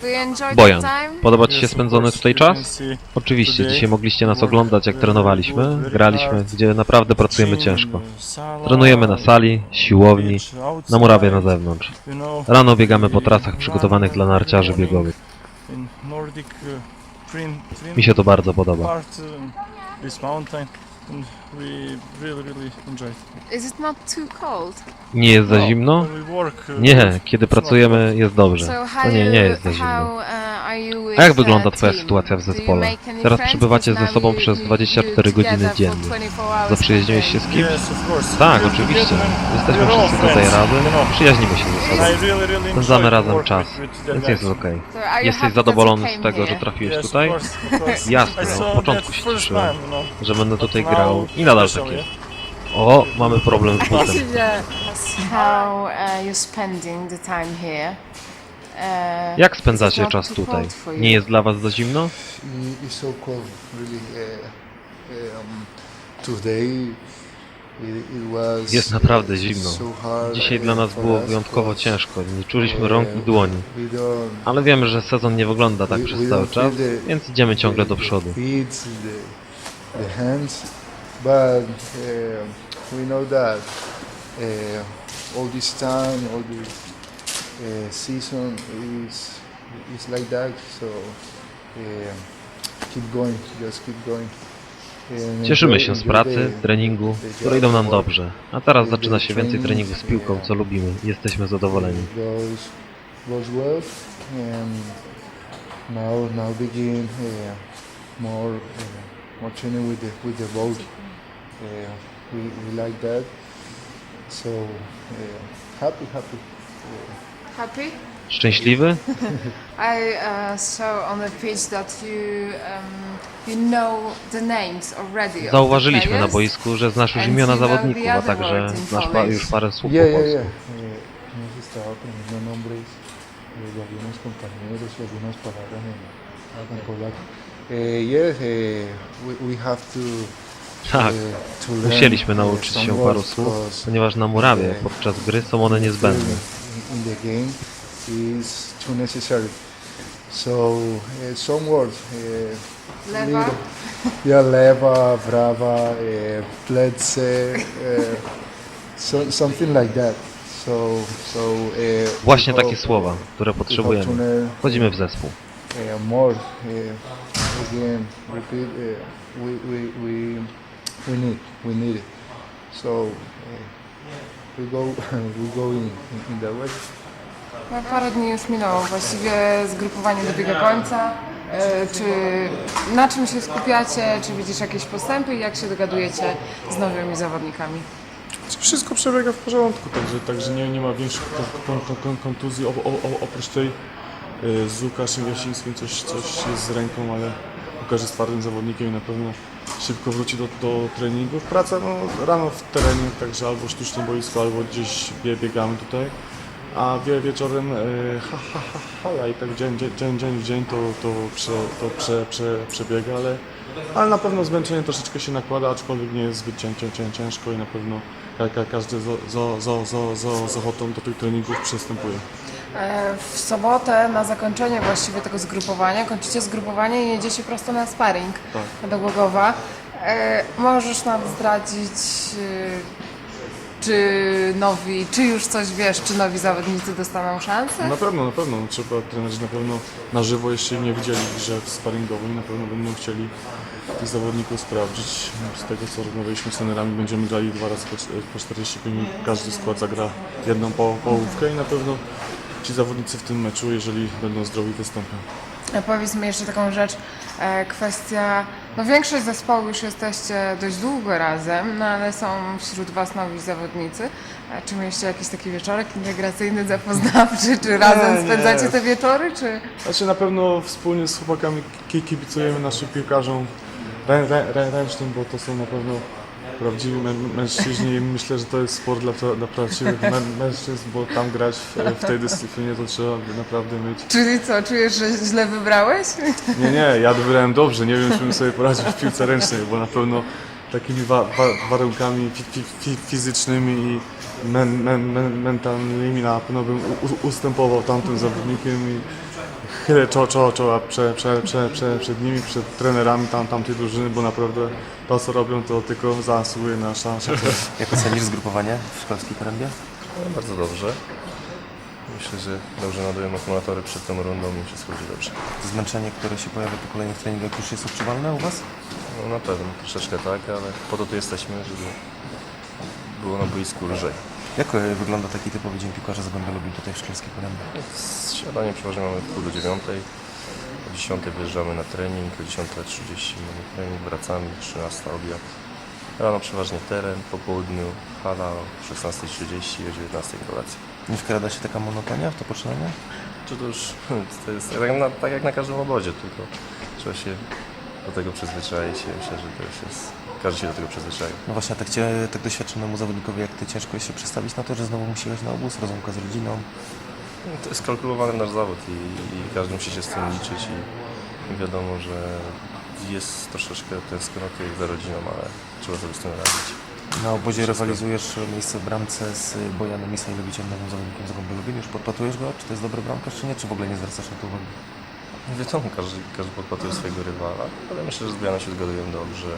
Do you enjoy Bojan, the time? podoba Ci się spędzony tutaj czas? Oczywiście, dzisiaj mogliście nas oglądać jak trenowaliśmy, graliśmy, gdzie naprawdę pracujemy ciężko. Trenujemy na sali, siłowni, na murawie na zewnątrz. Rano biegamy po trasach przygotowanych dla narciarzy biegowych. uh, Mi się to bardzo podoba. And we really really enjoy. Is it not too cold? Nie jest za No, zimno? when we work, uh, Nie, kiedy pracujemy jest dobrze. So To nie, nie jest za how, zimno. uh, A jak wygląda Twoja sytuacja w zespole? Teraz przebywacie ze sobą przez you- 24 you godziny dziennie. 24 hours Zaprzyjaźniłeś się z kimś? Tak, oczywiście. Jesteśmy wszyscy tutaj razem, przyjaźnimy się ze sobą. Spędzamy razem czas, więc jest you Jesteś zadowolony z tego, że trafiłeś tutaj? Jasne, no, od początku się cieszyłem, know. że będę tutaj grał i nadal tak jest. O, mamy problem z butem. Uh, Jak spędzacie not czas too tutaj? cold for you? Nie jest dla was za zimno? i- it's so cold, really. Uh, um, today it, it was Jest naprawdę uh, zimno. So hard, Dzisiaj uh, dla nas for było us wyjątkowo because, ciężko. Nie czuliśmy rąk i dłoni. we don't- Ale wiemy, że sezon nie wygląda tak przez cały czas, więc idziemy ciągle do przodu. The feet, the, the hands, but uh, we know that uh, all this time, all the uh, season is is like that. So uh, keep going, just keep going. And Cieszymy się z pracy, treningu, które idą nam dobrze. A teraz zaczyna się więcej treningów z piłką, co lubimy. Jesteśmy zadowoleni. so happy happy Happy? Szczęśliwy? I uh, saw on the pitch that you um, you know the names already. of the Zauważyliśmy na players. boisku, że znasz już And imiona you know zawodników, the a other także words in znasz pa Polish. już parę słów yeah po yeah polsku. yeah Eh, hemos estado aprendiendo nombres eh, de algunos compañeros y algunas palabras en, en polaco Eh, yes eh, we, we have to Tak, eh, to learn, musieliśmy eh, nauczyć some się paru words słów, ponieważ na murawie podczas gry są one niezbędne. In, the game is too necessary. So uh, some words. Uh, Lewa. little- yeah, leva, brava, uh, uh, so, something like that. So, so uh, Właśnie we takie hope- słowa, które potrzebujemy. learn, Wchodzimy w zespół. uh, more. Uh, again, repeat. Uh, we, we, we, we need, we need it. So uh, we go, we go in, in, way. No, parę dni już minęło, właściwie zgrupowanie dobiega końca. E, Czy na czym się skupiacie? Czy widzisz jakieś postępy i jak się dogadujecie z nowymi zawodnikami? Wszystko przebiega w porządku, także, także nie, nie ma większych kon, kon, kon, kontuzji. O, o, o, oprócz tej y, z Łukaszem Jasińskim coś, coś jest z ręką, ale Łukasz jest twardym zawodnikiem i na pewno szybko wróci do, do treningów. Praca no, rano w terenie, także albo sztuczne boisko, albo gdzieś bie, biegamy tutaj. A wie, wieczorem y, ha, ha, ha, hala i tak dzień, dzień, dzień, dzień dzień to, to, prze, to prze, prze, przebiega, ale, ale na pewno zmęczenie troszeczkę się nakłada, aczkolwiek nie jest zbyt cię, cię, cię, ciężko i na pewno ka- ka- każdy z, z, z, z, z, z ochotą do tych treningów przystępuje. E, W sobotę na zakończenie właściwie tego zgrupowania, kończycie zgrupowanie i jedziecie prosto na sparring Tak. do Głogowa. E, Możesz nam zdradzić, e, czy nowi, czy już coś wiesz, czy nowi zawodnicy dostaną szansę? Na pewno, na pewno. Trzeba trenerzy na pewno na żywo jeszcze nie widzieli w grze sparingowej. Na pewno będą chcieli tych zawodników sprawdzić. Z tego co rozmawialiśmy z trenerami, będziemy grali dwa razy po, po 45 minut. Każdy skład zagra jedną po, połówkę i na pewno ci zawodnicy w tym meczu, jeżeli będą zdrowi, wystąpią. A Powiedz mi jeszcze taką rzecz, e, kwestia, no większość zespołu już jesteście dość długo razem, no ale są wśród Was nowi zawodnicy. E, Czy mieliście jakiś taki wieczorek integracyjny, zapoznawczy, czy razem nie. spędzacie te wieczory, czy... Znaczy na pewno wspólnie z chłopakami ki- kibicujemy naszym piłkarzom rę, rę, rę, ręcznym, bo to są na pewno prawdziwi mę, mężczyźni i myślę, że to jest sport dla, pra- dla prawdziwych mę, mężczyzn, bo tam grać w, w tej dyscyplinie to trzeba naprawdę mieć. Czyli co, czujesz, że źle wybrałeś? Nie, nie, ja wybrałem dobrze, nie wiem czy bym sobie poradził w piłce ręcznej, bo na pewno takimi wa, wa, warunkami fi, fi, fi, fizycznymi i men, men, men, mentalnymi na pewno bym ustępował tamtym zawodnikiem i chylę czoła, czoła, czoła prze, prze, prze, prze, przed nimi, przed trenerami tam, tamtej drużyny, bo naprawdę to co robią to tylko zasługuje na szansę. Jak ocenisz zgrupowanie w Szklarskiej Porębie? No, bardzo dobrze. Myślę, że dobrze nadujemy akumulatory przed tą rundą i wszystko będzie dobrze. Zmęczenie, które się pojawia po kolejnych treningach już jest odczuwalne u Was? No na pewno, troszeczkę tak, ale po to tu jesteśmy, żeby było na boisku lżej. Jak e, wygląda taki typowy dzień piłkarza Zagłębia Lubin tutaj w Szklarskiej Porębie? Z śniadanie przeważnie mamy w pół do dziewiątej. O 10 wyjeżdżamy na trening, o 10.30 mamy trening, wracamy, 13 obiad. Rano przeważnie teren, po południu hala, o 16.30 i o 19.00 kolacja. Nie wkrada się taka monotonia w to poczynanie? Czy to już to jest tak, na, tak jak na każdym obozie, tylko trzeba się do tego przyzwyczaić i myślę, że to już jest, każdy się do tego przyzwyczai. No właśnie, a tak, cię, tak doświadczonemu zawodnikowi jak Ty ciężko jest się przestawić na to, że znowu musi jechać na obóz, rozłąka z rodziną. No, To jest kalkulowany nasz zawód i, i każdy musi się z tym liczyć i, i wiadomo, że jest troszeczkę tęsknoty za rodziną, ale trzeba sobie z tym radzić. Na obozie rywalizujesz o miejsce w bramce z Bojanem Misajlowiciem, nowym zawodnikiem Zagłębia Lubin. Już podpatujesz go? Czy to jest dobry bramkarz, czy nie? Czy w ogóle nie zwracasz na to uwagi? Wiadomo, każdy, każdy podpatuje swojego rywala, ale myślę, że z Bojanem się zgadujemy dobrze.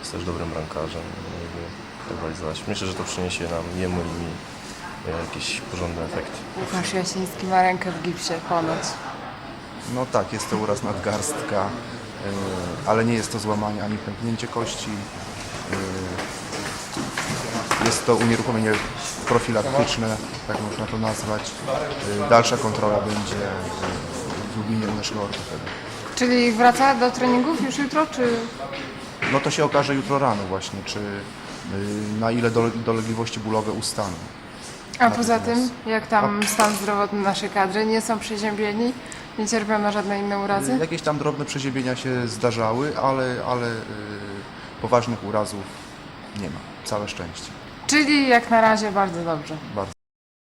Jest też dobrym bramkarzem. Jakby rywalizować. Myślę, że to przyniesie nam, jemu i mi, jakieś porządne efekty. Łukasz Jasiński ma rękę w gipsie ponoć. No tak, jest to uraz nadgarstka, yy, ale nie jest to złamanie ani pęknięcie kości. Yy, Jest to unieruchomienie profilaktyczne, tak można to nazwać. Dalsza kontrola będzie w naszego ortopedy. Czyli wraca do treningów już jutro, czy No to się okaże jutro rano właśnie, czy yy, na ile dole- dolegliwości bólowe ustaną. A poza tym, jak tam stan zdrowotny naszej kadry? Nie są przeziębieni? Nie cierpią na żadne inne urazy? Jakieś tam drobne przeziębienia się zdarzały, ale, ale yy, poważnych urazów nie ma. Całe szczęście. Czyli jak na razie bardzo dobrze. Bardzo.